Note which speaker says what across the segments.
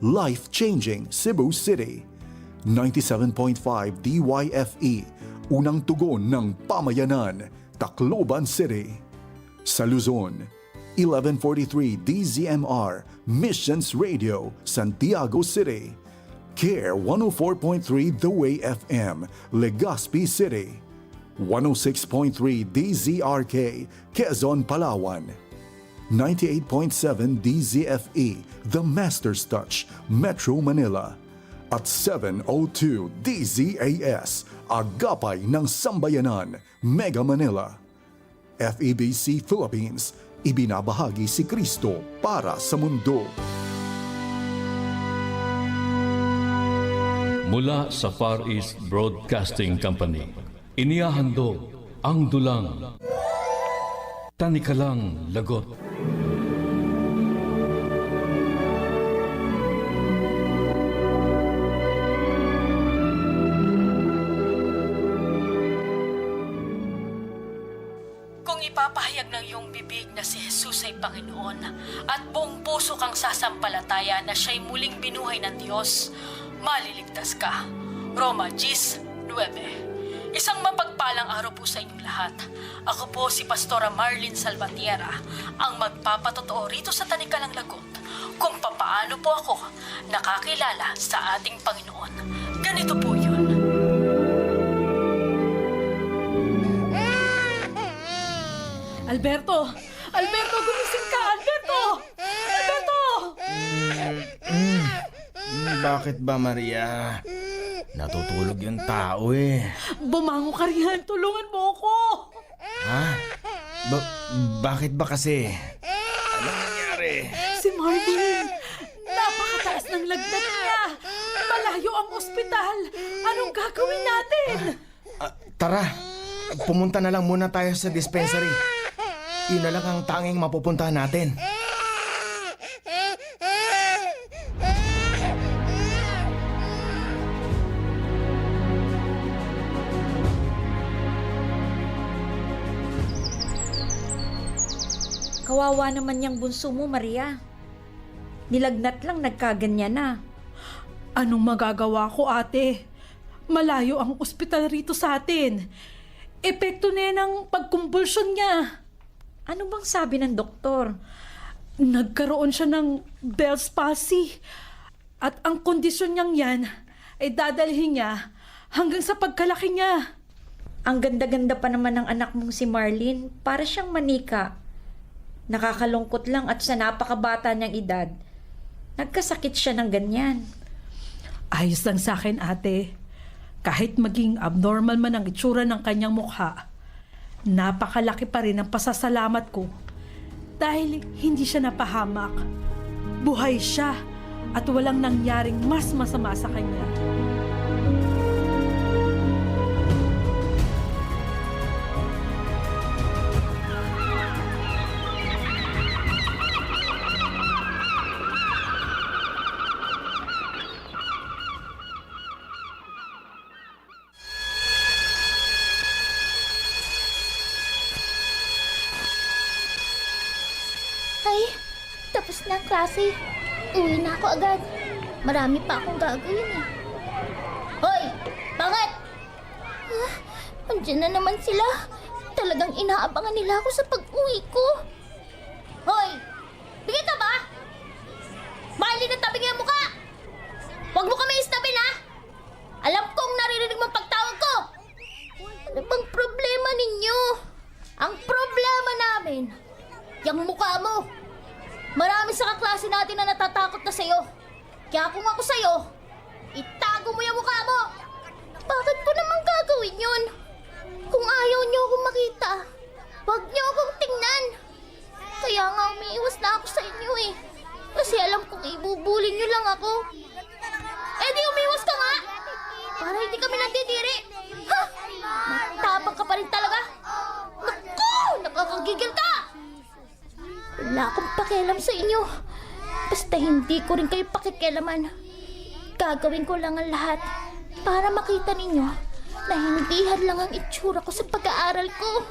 Speaker 1: life-changing Cebu City. 97.5 DYFE, unang tugon ng pamayanan, Tacloban City. Sa Luzon, 1143 DZMR, Missions Radio, Santiago City. Care 104.3 The Way FM, Legazpi City. 106.3 DZRK, Quezon, Palawan. 98.7 DZFE, The Master's Touch, Metro Manila. At 702 DZAS, Agapay ng Sambayanan, Mega Manila. FEBC Philippines, ibinabahagi si Kristo para sa mundo.
Speaker 2: Mula sa Far East Broadcasting Company, inihahandog ang dulang Tanikalang Lagot.
Speaker 3: Ipapahayag ng iyong bibig na si Jesus ay Panginoon at buong puso kang sasampalataya na siya'y muling binuhay ng Diyos, maliligtas ka. Roma 10.9 Isang mapagpalang araw po sa inyong lahat. Ako po si Pastora Marlene Salvatierra, ang magpapatotoo rito sa Tanikalang Lagot kung papaano po ako nakakilala sa ating Panginoon. Alberto! Alberto, gumising ka! Alberto! Alberto!
Speaker 4: Bakit ba, Maria? Natutulog yung tao eh.
Speaker 3: Bumango ka riyan! Tulungan mo ako!
Speaker 4: Ha? Ba- bakit ba kasi? Anong nangyari?
Speaker 3: Si Marvin! Napakataas ng lagnat niya! Malayo ang ospital! Anong gagawin natin?
Speaker 4: Ah, tara, pumunta na lang muna tayo sa dispensary. Yun na lang ang tanging mapupuntahan natin.
Speaker 5: Kawawa naman yung bunso mo, Maria. Nilagnat lang nagkaganyan na.
Speaker 3: Anong magagawa ko, ate? Malayo ang ospital rito sa atin. Epekto na yan ang pagkumbulsyon niya.
Speaker 5: Ano bang sabi ng doktor?
Speaker 3: Nagkaroon siya ng Bell's palsy. At ang kondisyon niyang yan ay dadalhin niya hanggang sa pagkalaki niya.
Speaker 5: Ang ganda-ganda pa naman ng anak mong si Marlene. Para siyang manika. Nakakalungkot lang at sa napakabata niyang edad, nagkasakit siya ng ganyan.
Speaker 3: Ayos lang sa akin, ate. Kahit maging abnormal man ang itsura ng kanyang mukha, napakalaki pa rin ang pasasalamat ko dahil hindi siya napahamak. Buhay siya at walang nangyaring mas masama sa kanya.
Speaker 6: Tapos na ang klase. Uwi na ako agad. Marami pa akong gagawin eh. Hoy! Bakit? Ah, andyan na naman sila. Talagang inaabangan nila ako sa pag-uwi ko. Hoy! Bigay ka ba? Mali na tabi ng mukha! Huwag mo kami istabin ha! Alam kong naririnig mo pagtawag ko! Ano bang problema ninyo? Ang problema namin, yung mukha mo. Marami sa kaklase natin na natatakot na sa'yo. Kaya kung ako sa'yo, itago mo yung mukha mo. Bakit ko naman gagawin yun? Kung ayaw niyo akong makita, wag niyo akong tingnan. Kaya nga umiiwas na ako sa inyo eh. Kasi alam kong ibubuli niyo lang ako. Eh di umiwas ka nga! Para hindi kami nandidiri. Ha! Matapang ka pa rin talaga. Naku! Nakakagigil ka! Wala akong pakialam sa inyo. Basta hindi ko rin kayo pakikialaman. Gagawin ko lang ang lahat para makita ninyo na hindi hadlang ang itsura ko sa pag-aaral ko.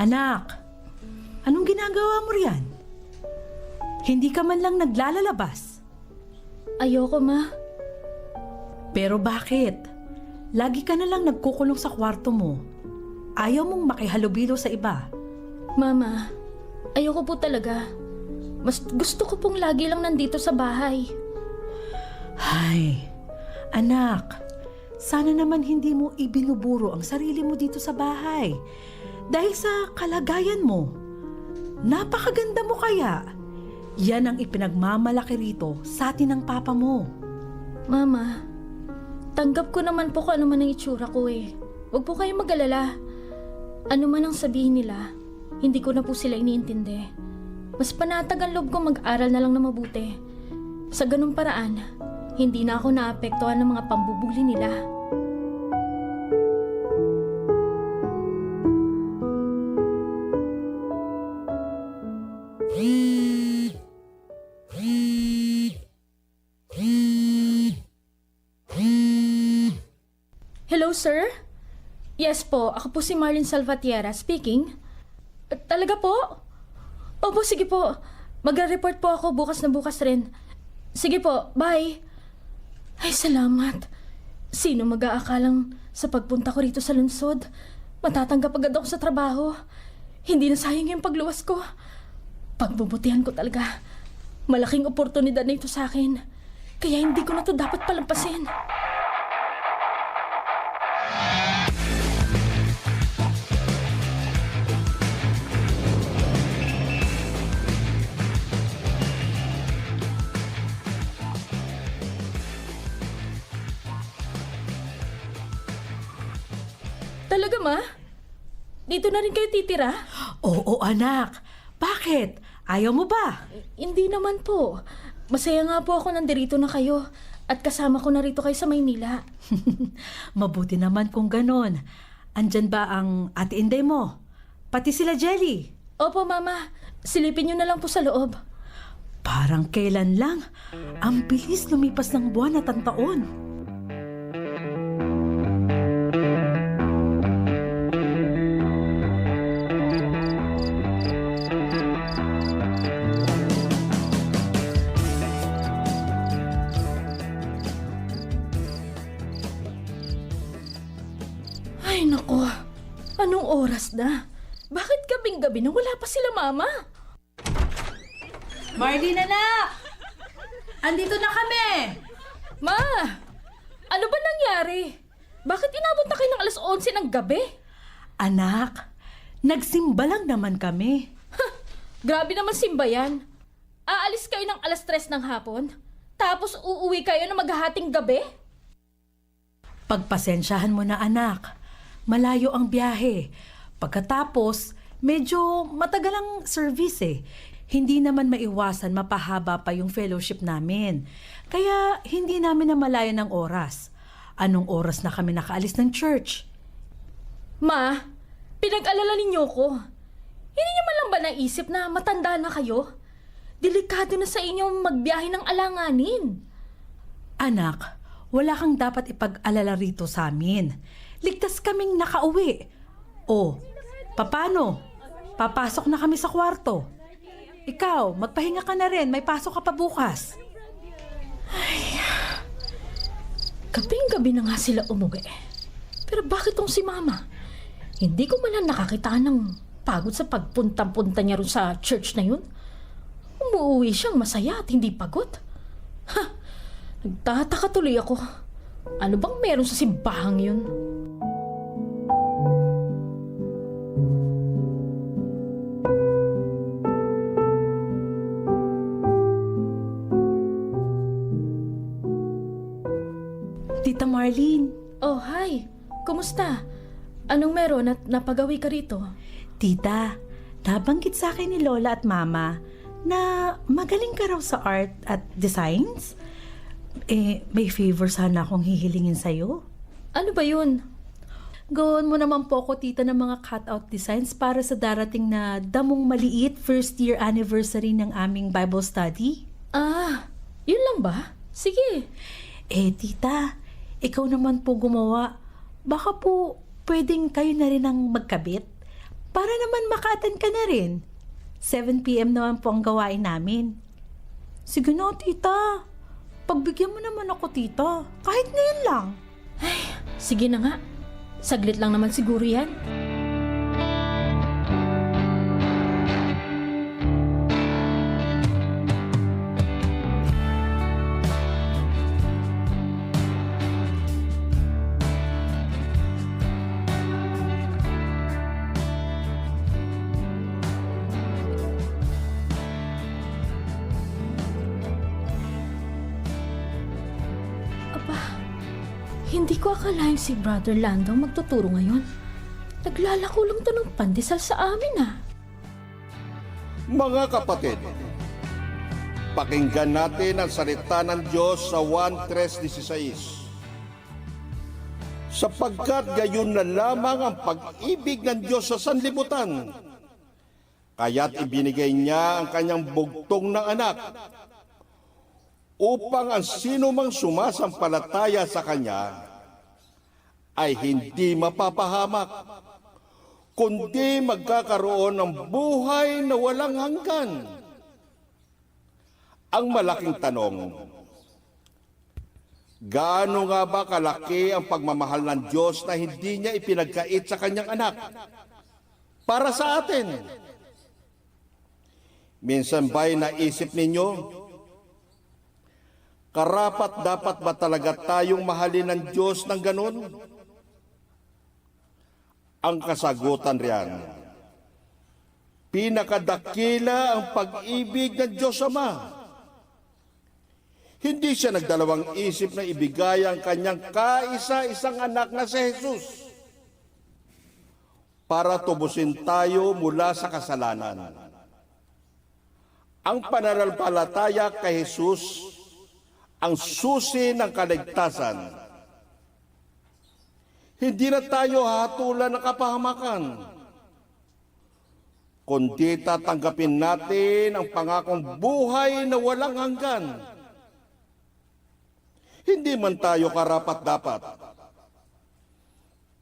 Speaker 7: Anak, anong ginagawa mo riyan? Hindi ka man lang naglalalabas.
Speaker 3: Ayoko, ma.
Speaker 7: Pero bakit? Lagi ka na lang nagkukulong sa kwarto mo. Ayaw mong makihalubilo sa iba.
Speaker 3: Mama, ayoko po talaga. Mas gusto ko pong lagi lang nandito sa bahay.
Speaker 7: Ay, anak, sana naman hindi mo ibinuburo ang sarili mo dito sa bahay. Dahil sa kalagayan mo. Napakaganda mo kaya. Yan ang ipinagmamalaki rito sa atin ng papa mo.
Speaker 3: Mama, tanggap ko naman po kung ano man ang itsura ko eh. Huwag po kayong mag-alala. Ano man ang sabihin nila, hindi ko na po sila iniintindi. Mas panatag ang loob ko mag-aral na lang na mabuti. Sa ganung paraan, hindi na ako naapektuhan ng mga pambubuli nila. Sir? Yes po, ako po si Marlene Salvatierra speaking. Talaga po? Opo, sige po. Magre-report po ako bukas na bukas rin. Sige po, bye. Ay, salamat. Sino mag-aakalang sa pagpunta ko rito sa lungsod? Matatanggap agad ako sa trabaho. Hindi na sayang yung pagluwas ko. Pagbubutihan ko talaga. Malaking oportunidad na ito sa akin. Kaya hindi ko na to dapat palampasin. Talaga, ma? Dito na rin kayo titira?
Speaker 7: Oo, anak. Bakit? Ayaw mo ba?
Speaker 3: Hindi naman po. Masaya nga po ako nandirito na kayo at kasama ko na rito kayo sa Maynila.
Speaker 7: Mabuti naman kung ganon. Andyan ba ang ate Inday mo? Pati sila Jelly.
Speaker 3: Opo, mama. Silipin niyo na lang po sa loob.
Speaker 7: Parang kailan lang. Ang bilis lumipas ng buwan at ang taon.
Speaker 3: Gabing-gabi na wala pa sila, mama?
Speaker 7: Marlene, anak! Andito na kami!
Speaker 3: Ma! Ano ba nangyari? Bakit inabot na kayo ng alas 11 ng gabi?
Speaker 7: Anak, nagsimba lang naman kami.
Speaker 3: Grabe naman simba yan. Aalis kayo ng alas 3 ng hapon? Tapos uuwi kayo ng maghahating gabi?
Speaker 7: Pagpasensyahan mo na anak. Malayo ang biyahe. Pagkatapos, medyo matagal ang service eh. Hindi naman maiwasan mapahaba pa yung fellowship namin. Kaya hindi namin namalayan ng oras. Anong oras na kami nakaalis ng church?
Speaker 3: Ma, pinag-alala ninyo ko. Hindi niyo man lang ba naisip na matanda na kayo? Delikado na sa inyo magbiyahe ng alanganin.
Speaker 7: Anak, wala kang dapat ipag-alala rito sa amin. Ligtas kaming nakauwi. O, papano? Papasok na kami sa kwarto. Ikaw, magpahinga ka na rin. May pasok ka pa bukas.
Speaker 3: Gabing-gabi na nga sila umuwi. Pero bakit tong si Mama? Hindi ko man lang nakakita ng pagod sa pagpunta-punta niya ron sa church na yun. Umuwi siyang masaya at hindi pagod. Ha! Nagtataka tuloy ako. Ano bang meron sa simbahang yun?
Speaker 7: Tita Marlene,
Speaker 3: Oh, hi. Kumusta? Anong meron at napagawi ka rito?
Speaker 7: tita, nabanggit sa akin ni Lola at Mama na magaling ka raw sa art at designs. Eh, may favor sana akong hihilingin sa'yo.
Speaker 3: Ano ba yun?
Speaker 7: Gawin mo naman po ako tita ng mga cutout designs para sa darating na damong maliit first year anniversary ng aming Bible study.
Speaker 3: Ah, yun lang ba? Sige.
Speaker 7: Eh tita, ikaw naman po gumawa. Baka po pwedeng kayo na rin ang magkabit Para naman maka-attend ka na rin. 7pm naman po ang gawain namin. Sige na, tita. Pagbigyan mo naman ako, tita. Kahit ngayon lang.
Speaker 3: Sige na nga. Saglit lang naman siguro yan. Hindi ko akalain si Brother Lando magtuturo ngayon. Naglalako lang to ng pandesal sa amin ah.
Speaker 8: Mga kapatid, pakinggan natin ang salita ng Diyos sa 1.3.16. Sapagkat gayon na lamang ang pag-ibig ng Diyos sa sanlibutan, kaya't ibinigay niya ang kanyang bugtong na anak upang ang sino mang sumasampalataya sa kanya ay hindi mapapahamak, kundi magkakaroon ng buhay na walang hanggan. Ang malaking tanong, gaano nga ba kalaki ang pagmamahal ng Diyos na hindi niya ipinagkait sa kanyang anak para sa atin? Minsan ba'y naisip ninyo, karapat dapat ba talaga tayong mahalin ng Diyos ng ganon? Ang kasagutan riyan, pinakadakila ang pag-ibig ng Diyos Ama. Hindi siya nagdalawang isip na ibigay ang kanyang kaisa-isang anak na si Jesus para tubusin tayo mula sa kasalanan. Ang pananampalataya kay Jesus ang susi ng kaligtasan. Hindi na tayo hatulan ng kapahamakan, kundi tatanggapin natin ang pangakong buhay na walang hanggan. Hindi man tayo karapat-dapat,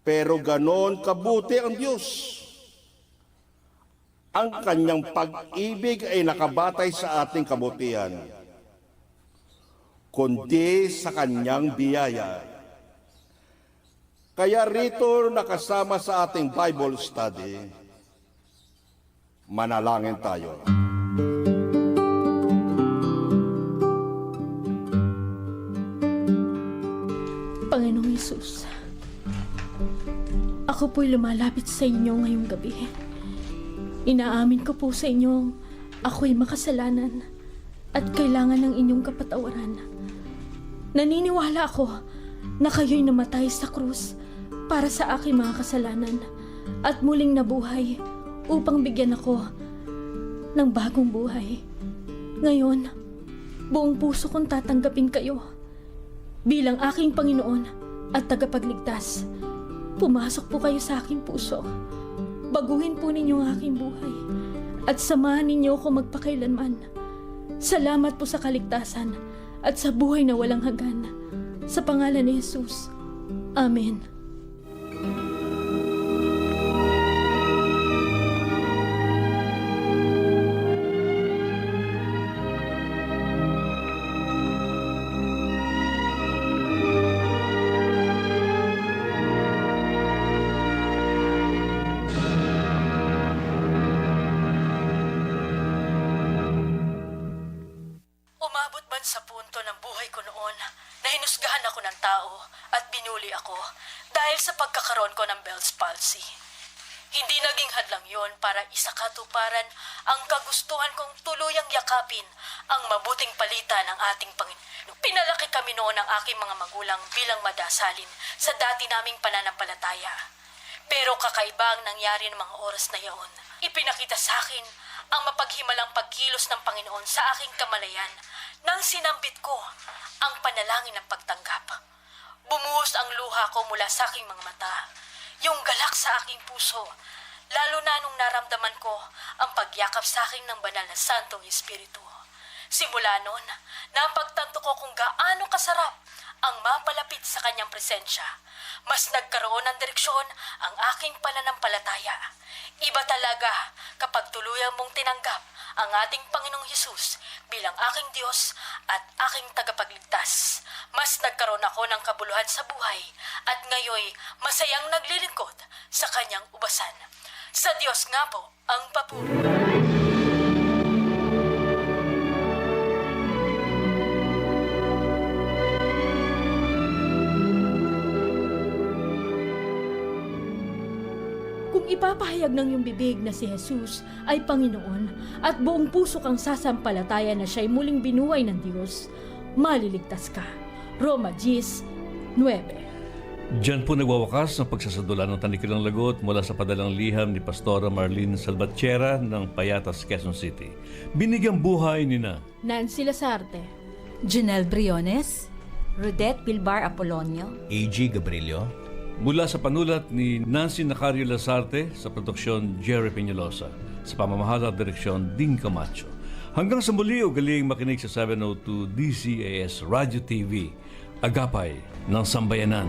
Speaker 8: pero ganon kabuti ang Diyos. Ang kanyang pag-ibig ay nakabatay sa ating kabutihan kundi sa kanyang biyaya. Kaya rito nakasama sa ating Bible study, manalangin tayo.
Speaker 3: Panginoong Yesus, ako po'y lumalapit sa inyo ngayong gabi. Inaamin ko po sa inyo ako'y makasalanan at kailangan ng inyong kapatawaran. Naniniwala ako na kayo'y namatay sa krus para sa aking mga kasalanan at muling nabuhay upang bigyan ako ng bagong buhay. Ngayon, buong puso kong tatanggapin kayo bilang aking Panginoon at tagapagligtas. Pumasok po kayo sa aking puso. Baguhin po ninyo ang aking buhay at samahan ninyo ako magpakailanman. Salamat po sa kaligtasan at sa buhay na walang hanggan. Sa pangalan ni Jesus. Amen. Ng buhay ko noon na hinusgahan ako ng tao at binuli ako dahil sa pagkakaroon ko ng Bell's palsy. Hindi naging hadlang yon para isakatuparan ang kagustuhan kong tuluyang yakapin ang mabuting palita ng ating Panginoon. Pinalaki kami noon ng aking mga magulang bilang madasalin sa dati naming pananampalataya. Pero kakaiba ang nangyari ng mga oras na yaon. Ipinakita sa akin ang mapaghimalang pagkilos ng Panginoon sa aking kamalayan nang sinambit ko ang panalangin ng pagtanggap. Bumuhos ang luha ko mula sa aking mga mata, yung galak sa aking puso, lalo na nung naramdaman ko ang pagyakap sa akin ng banal na Santong Espiritu. Simula noon, napagtanto ko kung gaano kasarap ang mapalapit sa kanyang presensya. Mas nagkaroon ng direksyon ang aking pananampalataya. Iba talaga kapag tuluyang mong tinanggap ang ating Panginoong Yesus bilang aking Diyos at aking tagapagligtas. Mas nagkaroon ako ng kabuluhan sa buhay at ngayoy masayang naglilingkod sa kanyang ubasan. Sa Diyos nga po ang papuri.
Speaker 5: Ipapahayag ng iyong bibig na si Jesus ay Panginoon at buong puso kang sasampalataya na siya'y muling binuhay ng Diyos, maliligtas ka. Roma 10, 9
Speaker 2: Diyan po nagwawakas ang pagsasadula ng Tanikilang Lagot mula sa padalang liham ni Pastora Marlene Salvatierra ng Payatas, Quezon City. Binigyang buhay ni na.
Speaker 5: Nancy Lasarte,
Speaker 7: Janelle Briones,
Speaker 5: Rodette Bilbar Apolonio,
Speaker 9: AG Gabrilio,
Speaker 2: mula sa panulat ni Nancy Nacario Lasarte sa produksyon Jerry Peñalosa sa pamamahala at direksyon Ding Camacho. Hanggang sa muli, ugaling makinig sa 702 DCAS Radio TV, Agapay ng Sambayanan.